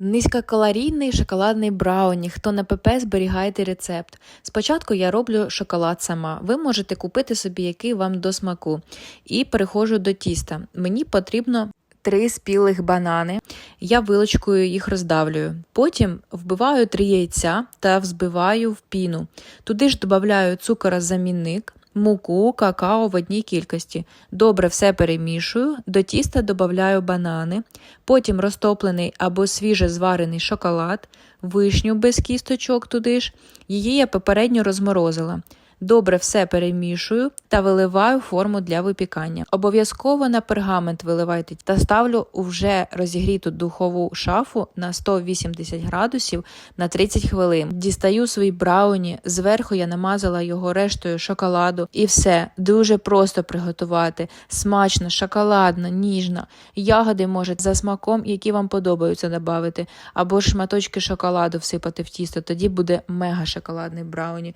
Низькокалорійний шоколадний брауні. Хто на ПП, зберігайте рецепт. Спочатку я роблю шоколад сама. Ви можете купити собі, який вам до смаку. І переходжу до тіста. Мені потрібно три спілих банани. Я вилочкою їх роздавлюю. Потім вбиваю три яйця та взбиваю в піну. Туди ж додаю цукорозамінник, муку, какао в одній кількості. Добре все перемішую, до тіста додаю банани, потім розтоплений або свіже зварений шоколад, вишню без кісточок туди ж. Її я попередньо розморозила. Добре все перемішую та виливаю форму для випікання. Обов'язково на пергамент виливайте та ставлю у вже розігріту духову шафу на 180 градусів на 30 хвилин. Дістаю свій брауні, зверху я намазала його рештою шоколаду і все дуже просто приготувати. Смачно, шоколадно, ніжно. Ягоди можете за смаком, які вам подобаються, додати, або ж шматочки шоколаду всипати в тісто. Тоді буде мега шоколадний брауні.